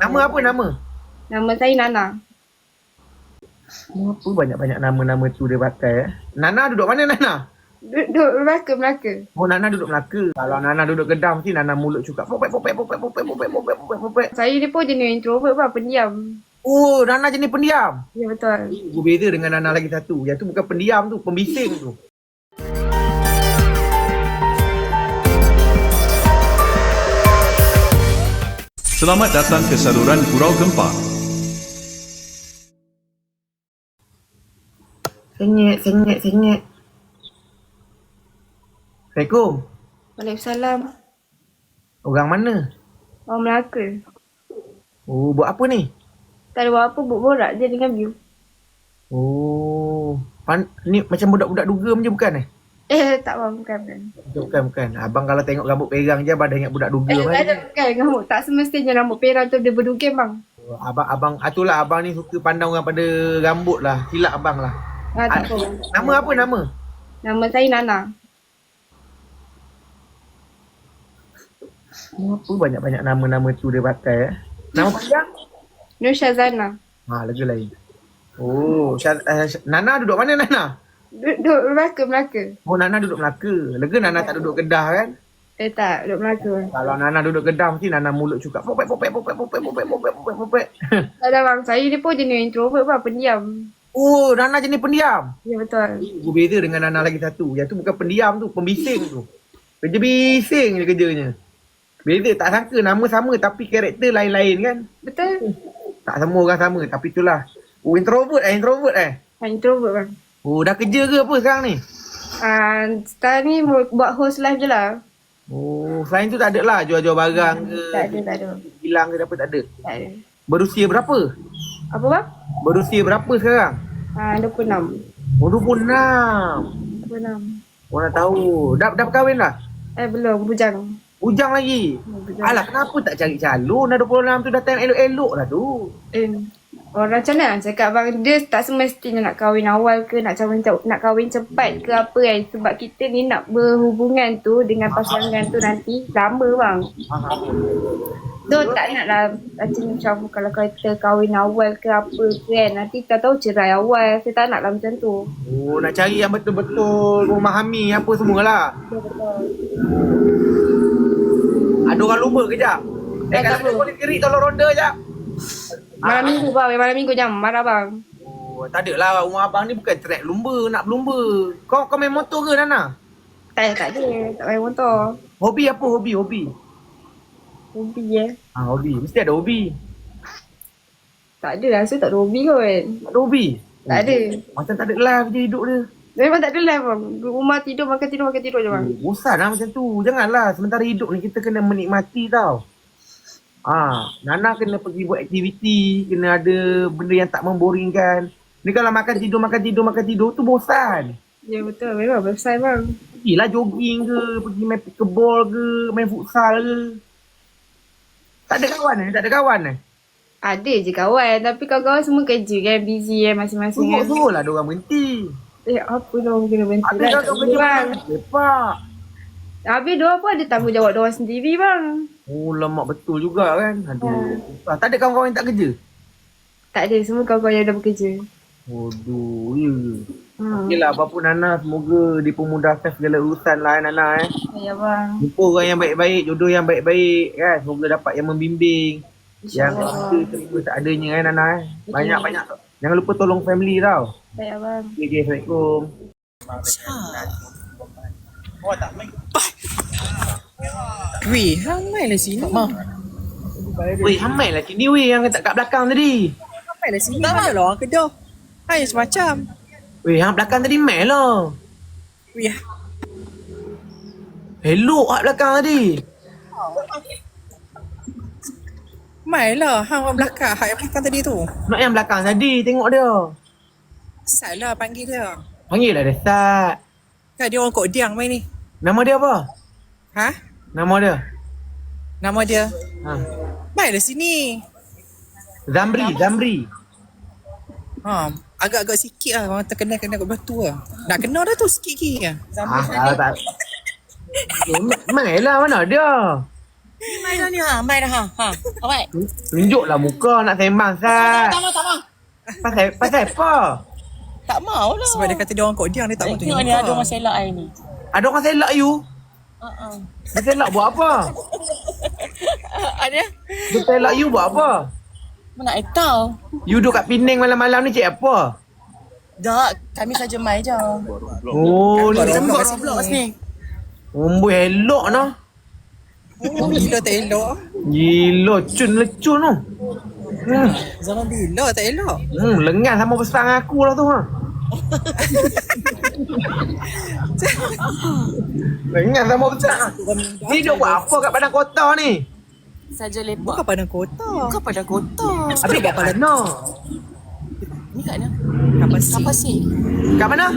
Nama apa nama? Nama saya Nana. Kenapa banyak-banyak nama-nama tu dia pakai eh? Nana duduk mana Nana? Duduk Melaka, Melaka. Oh Nana duduk Melaka. Kalau Nana duduk Kedah mesti Nana mulut cukup. Popek, popek, popek, popek, popek, popek, popek, popek. Saya ni pun jenis introvert pun, pendiam. Oh, Nana jenis pendiam? Ya, betul. Ini berbeza dengan Nana lagi satu. Yang tu bukan pendiam tu, pembising tu. Selamat datang ke saluran Gurau Gempa. Sengit, sengit, sengit. Assalamualaikum. Waalaikumsalam. Orang mana? Orang Melaka. Oh, buat apa ni? Tak ada buat apa, buat borak je dengan view. Oh, pan, ni macam budak-budak dugem je bukan eh? Eh, tak bang, bukan. bukan. Bukan, bukan, bukan. Abang kalau tengok rambut perang je, abang dah ingat budak Eh, dugem tak kan? ada, bukan. Rambut tak semestinya rambut perang tu dia berdugem bang. Abang, abang, itulah abang ni suka pandang orang pada rambut lah. Silap abang lah. Ha, tak Ah, apa. Nama apa nama? Nama saya Nana. Apa banyak-banyak nama-nama tu dia pakai eh? Nama panjang? Nur Syazana. Ha, lagi lain. Oh, Syaz, uh, Nana duduk mana Nana? Duduk Melaka, Melaka. Oh, Nana duduk Melaka. Lega Nana tak, tak duduk Kedah kan? Eh tak, duduk Melaka. Kalau Nana duduk Kedah, mesti Nana mulut juga. Popek, popek, popek, popek, popek, popek, popek, popek. Tak ada bang, saya ni pun jenis introvert bang, pendiam. Oh, Nana jenis pendiam? Ya, betul. Ini beza dengan Nana lagi satu. Yang tu bukan pendiam tu, pembising tu. Kerja bising je kerjanya. Beza, tak sangka nama sama tapi karakter lain-lain kan? Betul. Tak semua orang sama tapi itulah. Oh, introvert eh, introvert eh. Ha, introvert bang. Oh, dah kerja ke apa sekarang ni? Uh, sekarang ni buat host live je lah. Oh, selain tu tak ada lah jual-jual barang ke, Tak ada, tak ada. hilang ke apa tak ada. Tak ada. Berusia berapa? Apa bang? Berusia berapa sekarang? Ah, 26. Oh, 26. 26. Orang nak tahu. Dah, dah berkahwin lah? Eh belum, bujang. Ujang lagi. Bujang. Alah, kenapa tak cari calon? Dah 26 tu datang elok-elok lah tu. Eh, orang macam mana cakap bang, dia tak semestinya nak kahwin awal ke, nak kahwin nak kahwin cepat ke apa kan. Sebab kita ni nak berhubungan tu dengan pasangan tu nanti lama bang. So tak nak lah macam macam kalau kita kahwin awal ke apa ke kan. Nanti kita tahu cerai awal. Saya tak nak lah macam tu. Oh, nak cari yang betul-betul memahami apa semualah. Ya betul. Ada orang lumba kejap. Eh, Eh, kalau tak apa. polis kiri tolong ronda jap. Malam minggu bang, malam minggu jam marah bang. Oh, tak ada lah. Rumah abang ni bukan track lumba, nak berlumba. Kau kau main motor ke, Nana? Tak ada, tak ada. Tak main motor. Hobi apa hobi? Hobi? Hobi eh. Ah, hobi. Mesti ada hobi. Tak ada lah, saya tak ada hobi kot. Tak ada hobi? Tak ada. Macam tak ada life je hidup dia. Memang tak ada live bang. Rumah tidur, makan tidur, makan tidur je bang. Oh, bosan lah macam tu. Janganlah. Sementara hidup ni kita kena menikmati tau. Ah, Nana kena pergi buat aktiviti. Kena ada benda yang tak memboringkan. Ni kalau makan tidur, makan tidur, makan tidur tu bosan. Ya betul, memang besar bang. Pergilah jogging ke, pergi main pickleball ke, main futsal ke. Tak ada kawan eh? Tak ada kawan eh? Ada je kawan, tapi kawan-kawan semua kerja kan, busy kan masing-masing kan. Suruh-suruh lah diorang berhenti. Eh apa dong kena berhenti Habis lah. kau boleh kerja bang. Lepak. Habis diorang pun ada tanggungjawab diorang sendiri bang. Oh, lemak betul juga kan. Aduh. Ah, tak ada kawan-kawan yang tak kerja? Tak ada, semua kawan-kawan yang dah bekerja. Aduh, ya. Hmm. Okey lah, apapun Nana, semoga dipermudahkan segala urusan lah eh, Nana eh. Ya bang. Jumpa orang yang baik-baik, jodoh yang baik-baik kan. Semoga dapat yang membimbing. Yang InsyaAllah. kita terima seadanya kan Nana eh. Banyak-banyak. Jangan lupa tolong family tau. Baik bang. Okay, okay, Assalamualaikum. Quỷ hăng mày là xín mà. Quỷ hăng mày là chín đi. Quỷ hăng cặp belakang tadi Mày là xín mana loh ke dah Hai semacam Weh hang belakang tadi meh lah Weh Hello hang belakang tadi Mai lah hang orang belakang Hang belakang tadi tu Nak yang belakang tadi tengok dia Sat lah panggil dia Panggil lah dia Sat Kan dia orang kok diang main ni Nama dia apa? Ha? Nama dia? Nama dia. Ha. Mai lah sini. Zamri, Zamri. Ha, agak-agak sikit lah. Orang terkenal-kenal kat batu lah. Nak kenal dah tu sikit lagi lah. Ah, ah, tak. Eh, ma- Mai lah, mana dia? Mai dah ni ha, mai dah ha. Ha. Awak. Tunjuklah muka nak sembang Sat. Tak mau, tak mau. Pasal, pasal apa? Tak mau lah. Sebab dia kata dia orang kod dia, dia tak mau tunjuk Tengok ni ada orang selak air ni. Ada orang selak you? Uh-uh. Dia selak buat apa? Ada? Dia selak you buat apa? Mana nak tahu? You duduk kat Penang malam-malam ni cik apa? Tak, kami saja mai je. Oh, ni Blok sini. Umbu elok noh. Oh, gila tak elok. Gila, cun lecun tu. Hmm, Zaman bila tak elok. hmm lengan sama besar aku lah tu ha. Lengan sama besar. Ni duk buat apa kat padang kota ni? Saja Bukan lepak. pada kota. Kau pada kota. Habis kat mana? Ni kat mana? Kapasi. Apa sih? Kat mana?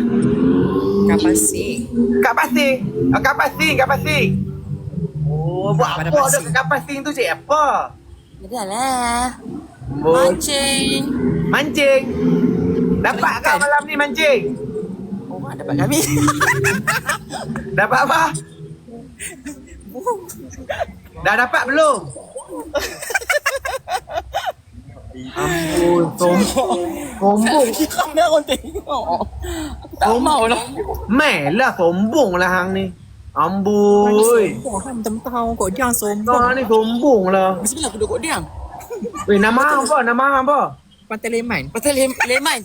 Kapasi. Kat pasir. Oh, kat pasir, kat pasir. Oh, buat apa duk kat pasir tu cik apa? Ada lah. Oh, Mancing. mancing. Dapat kau malam ni mancing? Orang dapat kami. Dapat apa? Dah dapat belum? Ampun, sombong. Sombong. Kami orang tengok. Aku tak mau lah. Melah sombong lah hang ni. Amboi. Oh, kan mentang-mentang kod dia sombong. Kau ni sombong lah. Bismillah aku duduk diam. Weh, nama hang apa? Nama hang apa? Pantai Leman. Lem leman.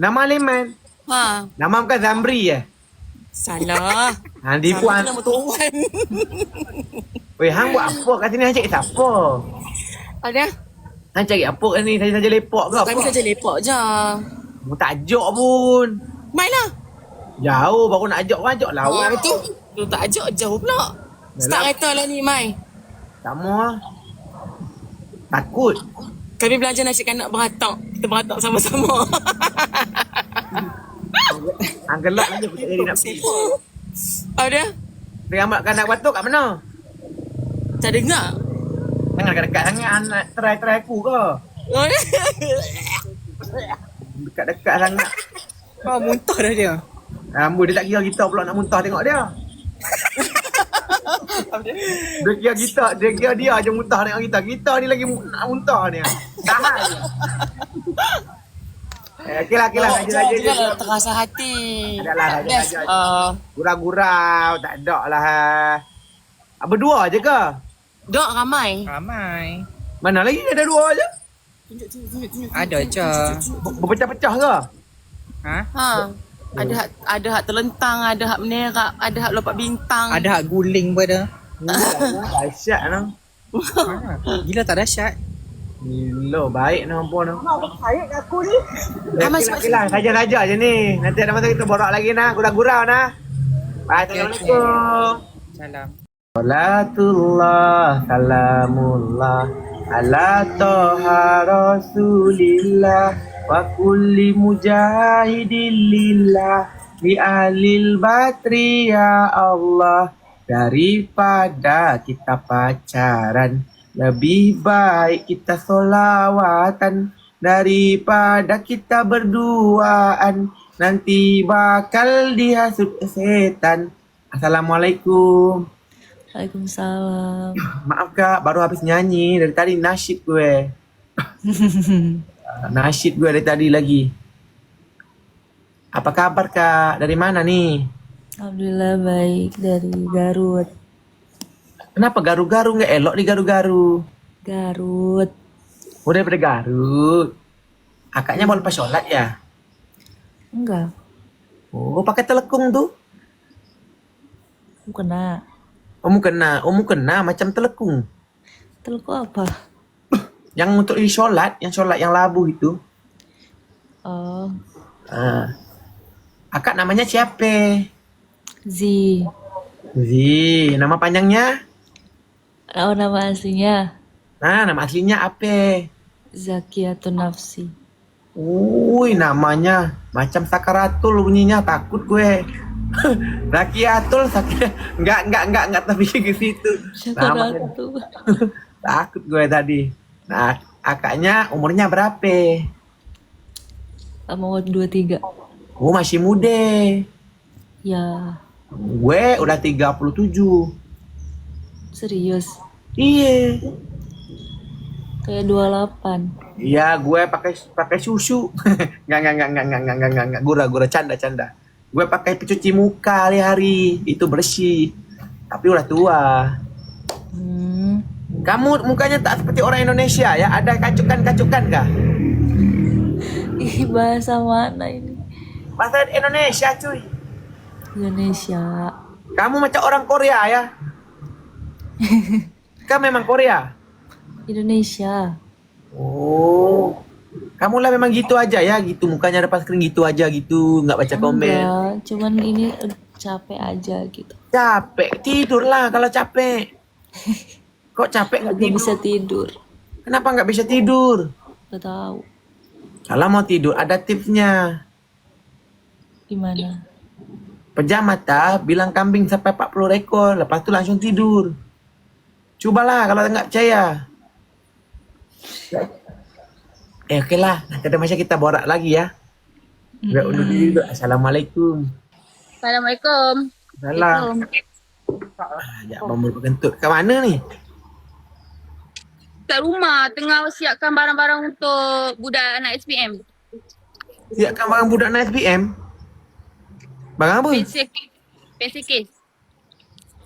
Nama Leman. Ha. Nama bukan Zamri eh? Salah. Ha, di puan. Nama tuan. Weh, hang buat apa kat sini? Hang cari siapa? Ada? Hang cari apa kat ni? Saja-saja lepak ke apa? Kami saja lepak je. Mu tak ajak pun. Main lah. Jauh baru nak ajak kau ajak Oh, lawan. betul. Tu tak ajak jauh pula. Start kereta lah ni, Mai. Tak mau lah. Takut. Kami belajar nasi kanak beratak. Kita beratak sama-sama. Hang gelak aja aku tak jadi nak pergi. Ada? Dia amat kan nak batuk kat mana? Tak dengar? Jangan dekat-dekat sangat hang nak try-try aku ke? Oh, Dekat-dekat sangat. Oh, muntah dah dia. Rambut dia tak kira kita pula nak muntah tengok dia. dia kira kita, dia kira dia je muntah tengok kita. Kita ni lagi nak muntah ni. Tahan okey lah, okey lah. Saja je. Janganlah terasa hati. Ada lah, uh, Gurau-gurau, tak ada lah. Ah, Berdua je ke? Dok ramai. Ramai. Mana lagi ada dua je? Ada je. Ber- Berpecah-pecah ke? Ha? Ha. Ada hak ada hak terlentang, ada hak menerak, ada hak lompat bintang. Ada hak guling pun ada. Dahsyat lah. Gila tak dahsyat. Gila, baik nak ampun. Ramai Ramai sebab- lah, saja-saja je ni. Nanti ada masa kita borak lagi nah, gurau-gurau nah. Assalamualaikum. Salam. Salatullah, salamullah ala toha rasulillah wa kulli mujahidin lillah li alil batri ya Allah daripada kita pacaran lebih baik kita solawatan daripada kita berduaan nanti bakal dihasut setan Assalamualaikum Waalaikumsalam. Maaf kak, baru habis nyanyi dari tadi nasyid gue. Ah, nasyid gue dari tadi lagi. Apa kabar kak? Dari mana nih? Alhamdulillah baik dari Garut. Kenapa garu-garu nggak elok di garu-garu? Garut. Oh daripada Garut. Akaknya mau lepas sholat ya? Enggak, Oh pakai telekung tuh? aku kena. Omu kena, omu kena macam telekung. Telku apa? Yang untuk di sholat, yang sholat yang labu itu. Oh, Ah. Akak namanya siapa? Z. Zi, nama panjangnya? Oh, nama aslinya Nah, nama aslinya apa? Zakiyatun Nafsi. Wih, namanya macam sakaratul bunyinya. Takut gue. Rakiatul sakit. Enggak, enggak, enggak, enggak terpikir ke situ. Namanya. Takut gue tadi. Nah, akaknya umurnya berapa? Mau 23. Oh, masih muda. Ya, Gue udah 37. Serius? Iya. Kayak 28. Iya, gue pakai pakai susu. Enggak enggak enggak enggak enggak enggak enggak enggak gura-gura canda-canda. Gue pakai pencuci muka hari-hari, itu bersih. Tapi udah tua. Hmm. Kamu mukanya tak seperti orang Indonesia ya, ada kacukan-kacukan kah? Ih, bahasa mana ini? Bahasa Indonesia, cuy. Indonesia. Kamu macam orang Korea ya? Kamu memang Korea? Indonesia. Oh. Kamu lah memang gitu aja ya, gitu mukanya depan screen gitu aja gitu, nggak baca komen. Enggak, cuman ini eh, capek aja gitu. Capek, tidurlah kalau capek. Kok capek nggak Gak tidur? bisa tidur. Kenapa nggak bisa tidur? Gak tahu Kalau mau tidur ada tipsnya. gimana. Pejam mata, bilang kambing sampai 40 ekor, lepas tu langsung tidur. Cubalah kalau nggak percaya. Eh okey lah, nanti ada masa kita borak lagi ya. Udah undur diri dulu. Assalamualaikum. Assalamualaikum. Salam. Ah, Ya, bambul berkentut. Kat mana ni? Kat rumah tengah siapkan barang-barang untuk budak anak SPM. Siapkan barang budak naik SPM. Barang apa? Pensel pensel case.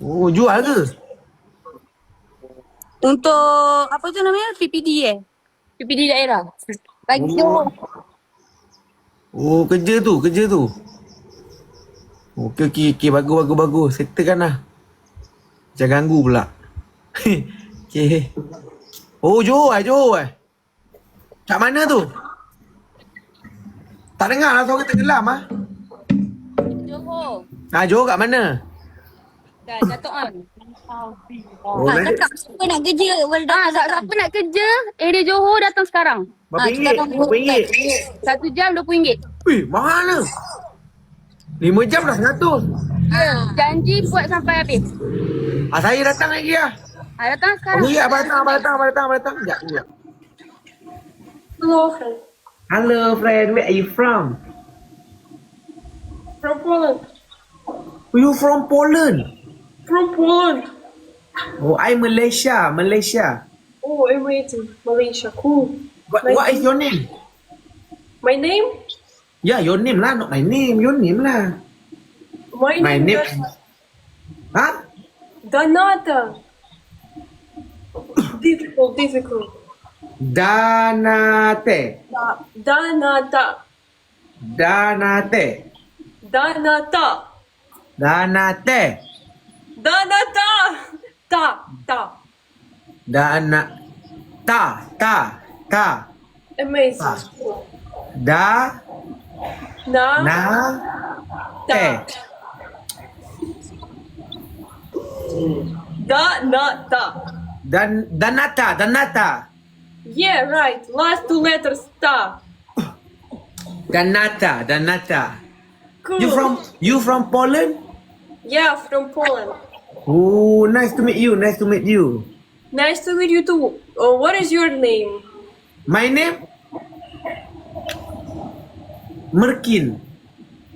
Oh, jual ke? Untuk apa tu namanya? PPD eh? PPD daerah. Bagi Oh. Oh, kerja tu, kerja tu. Okey, okey, okey. Bagus, bagus, bagus. Settlekan lah. Jangan ganggu pula. okey. Oh, Johor eh, Johor eh. Kat mana tu? Tak dengar lah suara tenggelam ah. Johor. Ah, Johor kat mana? Dah Datuk On. Oh, nanti siapa nak kerja? Ah, tak, siapa nak kerja? Area Johor datang sekarang. berapa ringgit? Berapa ringgit? Satu jam RM20. Wih, mahal lah. Lima jam dah seratus. Ya, janji buat sampai habis. Ah, saya datang lagi lah. Ah, datang sekarang. Okey, abang datang, abang datang, abang datang, abang datang. Sekejap, sekejap. Hello, Hello, friend. Where are you from? from Poland. You from Poland? Poland. Oh, I Malaysia, Malaysia. Oh, amazing. Malaysia. Cool. What, what is your name? My name? Yeah, your name lah, not my name. Your name lah. My, My name, name. is Huh? Donata. difficult, difficult. Danate. Da- Danata. Danate. Danata. Danate. Danata. Ta. Ta. Dana. Ta. Ta. Ta. Amazing. Da. Na. Na. Ta. Te. Danata. Dan. Danata. Danata. Yeah, right. Last two letters. Ta. Danata. Danata. Cool. You from? You from Poland? Yeah, from Poland. Oh, nice to meet you. Nice to meet you. Nice to meet you too. Oh, what is your name? My name? Merkin.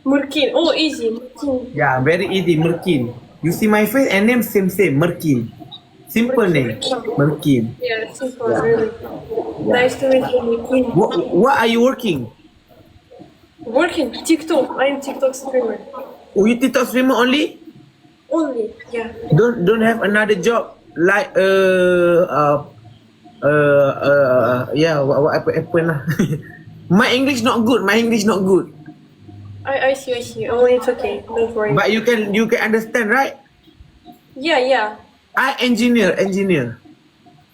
Merkin. Oh, easy. Merkin. Yeah, very easy. Merkin. You see my face and name same same. Merkin. Simple name. Merkin. Yeah, simple, really. Nice to meet you, Murkin. What, what are you working? Working TikTok. I'm TikTok streamer. Oh, you TikTok streamer only? Only. Yeah. Don't don't have another job like uh uh uh, uh yeah what what happen, happen lah. my English not good. My English not good. I I see. I see. Oh, it's okay. Don't worry. But you can you can understand right? yeah, yeah. I engineer engineer.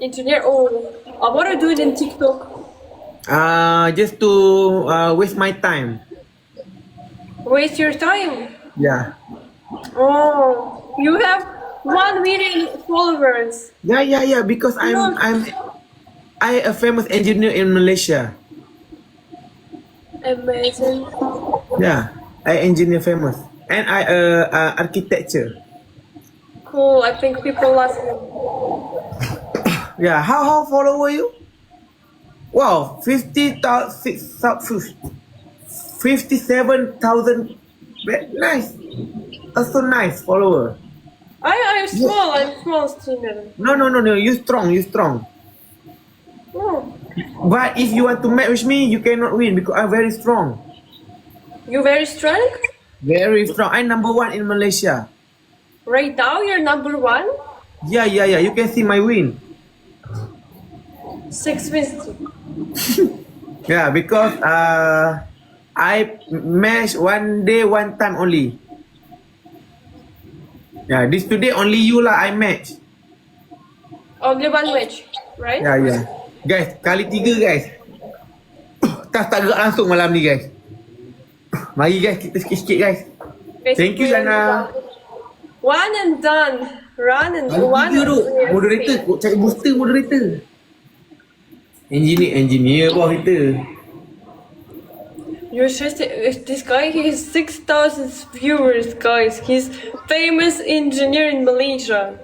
Engineer. Oh, uh, what are you doing in TikTok? Uh just to uh waste my time. Waste your time. Yeah. Oh, you have one million followers. Yeah, yeah, yeah. Because I'm I'm I a famous engineer in Malaysia. Amazing. Yeah, I engineer famous, and I uh, uh architecture. Cool. I think people love you. Yeah, how how follower you? Wow, fifty thousand fifty seven thousand. Nice. Also nice follower. I I'm small. I'm small streamer. No, no, no, no. You strong, you strong. No. But if you want to match with me, you cannot win because I'm very strong. You very strong? Very strong. I'm number one in Malaysia. Right now you're number one. Yeah, yeah, yeah. You can see my win. Six wins. Yeah, because uh, I match one day, one time only. Yeah, this today only you lah I match. Only one match, right? Ya, ya. Guys, kali tiga guys. Tas tak gerak langsung malam ni guys. Mari guys, kita sikit-sikit guys. Thank you, Lana. One and done. Run and Kali one. tiga and tu. done. Moderator, cari booster moderator. Engineer, engineer bawah kita. You're just this guy. He has six thousand viewers, guys. He's famous engineer in Malaysia.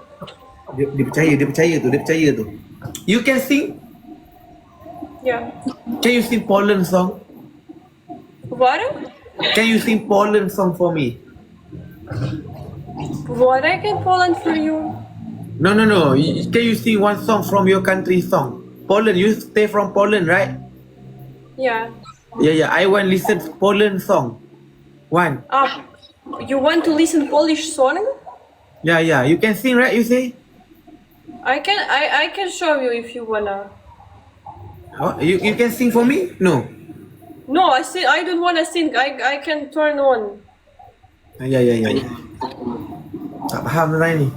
Dia, dia percaya, dia percaya tu, dia percaya tu. You can sing? Yeah. Can you sing Poland song? What? Can you sing Poland song for me? What I can Poland for you? No, no, no. Can you sing one song from your country song? Poland, you stay from Poland, right? Yeah. Yeah, yeah. I want listen Poland song. One. Ah, you want to listen Polish song? Yeah, yeah. You can sing, right? You say? I can. I I can show you if you wanna. Oh, you you can sing for me? No. No, I see. I don't wanna sing. I I can turn on. Ah, Ya, ya, ya. ya. Tak faham lain ni.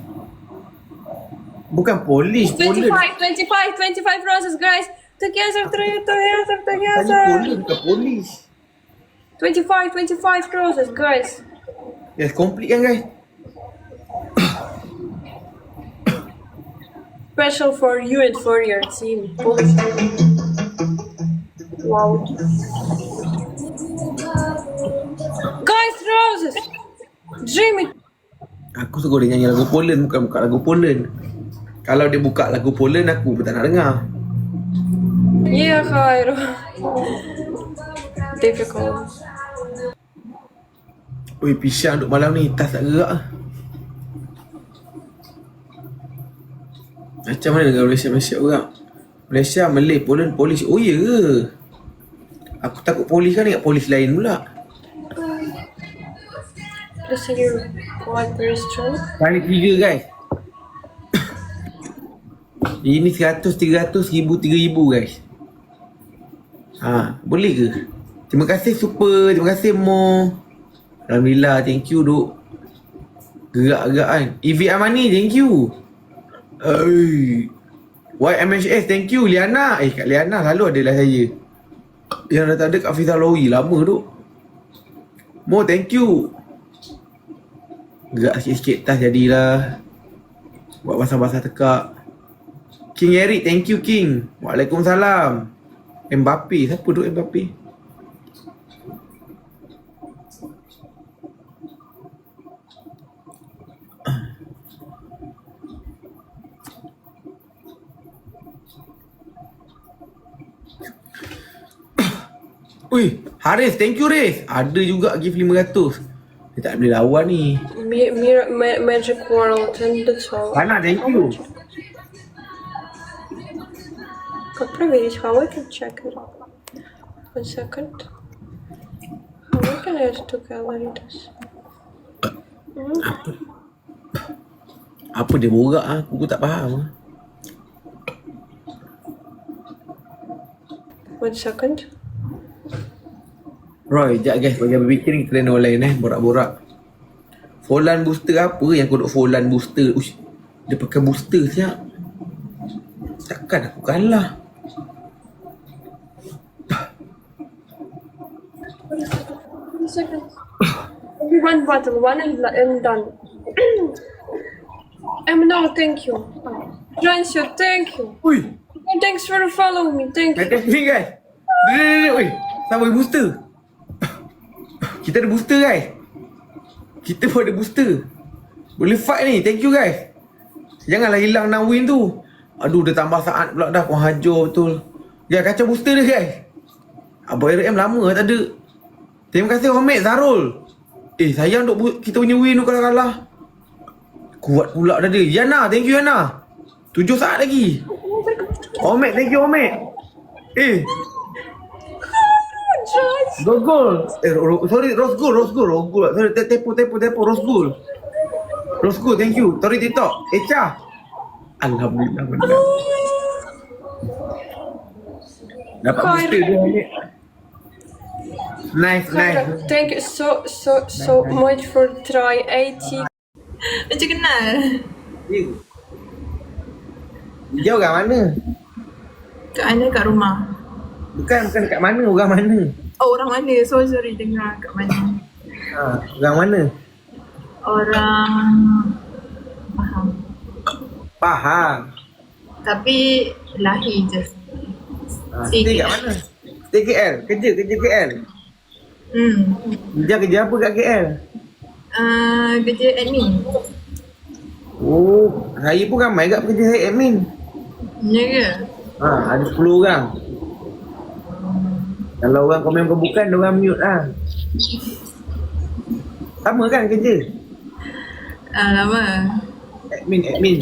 Bukan Polish, 25, Poland. 25, 25 roses, guys. Together, together, together, Tanya together. Poland bukan Polish. 25, 25 roses, guys. Yes, complete kan guys? Special for you and for your team. Wow. Guys, roses. Jimmy. Aku suruh dia nyanyi lagu Poland bukan buka lagu Poland. Kalau dia buka lagu Poland aku pun tak nak dengar. Yeah, Cairo. Difficult. Oi, pisang duk malam ni tas tak gerak ah. Macam mana dengan Malaysia-Malaysia orang? Malaysia, Malay, Poland, polis. Oh ya ke? Aku takut polis kan ingat polis lain pula. Kali tiga guys. Ini 100, 300, 1000, 3000 guys. Ha, boleh ke? Terima kasih super, terima kasih Mo. Alhamdulillah, thank you duk. Gerak-gerak kan. EV Amani, thank you. Ay. YMHS, thank you. Liana. Eh, Kak Liana selalu adalah saya. Yang dah tak ada Kak Fizal Lowy, lama duk. Mo, thank you. Gerak sikit-sikit tas jadilah. Buat basah-basah tekak. King Eric, thank you King. Waalaikumsalam. Mbappe, siapa duk Mbappe? Ui, Haris, thank you Haris. Ada juga gift 500. Dia tak boleh lawan ni. Mi- mir- ma- magic world and that's all. Sana, thank you. проверить? How I can check it? One second. How I can add to gallery this? Apa dia borak ah? Aku pun tak faham ah. One second. Roy, sekejap guys. Bagi berfikir ni kita kena online eh. Borak-borak. Falan booster apa yang kau duk Falan booster? Ush, dia pakai booster siap. Takkan aku kalah. Bottle, one and, and done. um, no, thank you. Jansio, thank you. Ui, And thanks for following me, thank you. Kat ni guys. Dia, dia, dia, oi. Sama booster. Kita ada booster guys. Kita pun ada booster. Boleh fight ni. Thank you guys. Janganlah hilang 6 win tu. Aduh, dia tambah saat pula dah. Kau hajar betul. Ya, kacau booster dia guys. Abang RM lama tak ada. Terima kasih Homet Zarul. Eh, sayang duk kita punya win tu kalau kalah. Kuat pula dah dia. Yana, thank you Yana. Tujuh saat lagi. Omek, thank you Omek. Eh. Rosgul. Eh, ro, sorry, Rosgul, Rosgul, Rosgul. Sorry, te- tepu, tepu, tepu, Rosgul. Rosgul, thank you. Sorry, TikTok. Echa. Alhamdulillah, benar. Dapat Khair. booster dia Omek. Nice, nice. Thank you so so so much for try 80 Macam kenal. Eh. Dia orang mana? Kat mana kat rumah? Bukan, bukan kat mana, orang mana? Oh orang mana? So sorry dengar kat mana. Ha, orang mana? Orang faham. Faham. Tapi lahir je. Ha, Stay kat mana? Stay KL. Kerja, kerja KL. Hmm. Dia kerja apa kat KL? Uh, kerja admin. Oh, saya pun ramai kat pekerja saya admin. Ya ke? Ha, ada 10 orang. Kalau orang komen kau bukan, dia orang mute lah. Sama kan kerja? Uh, lama. Admin, admin.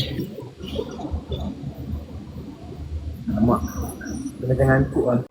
Alamak. Kena jangan ngantuk lah.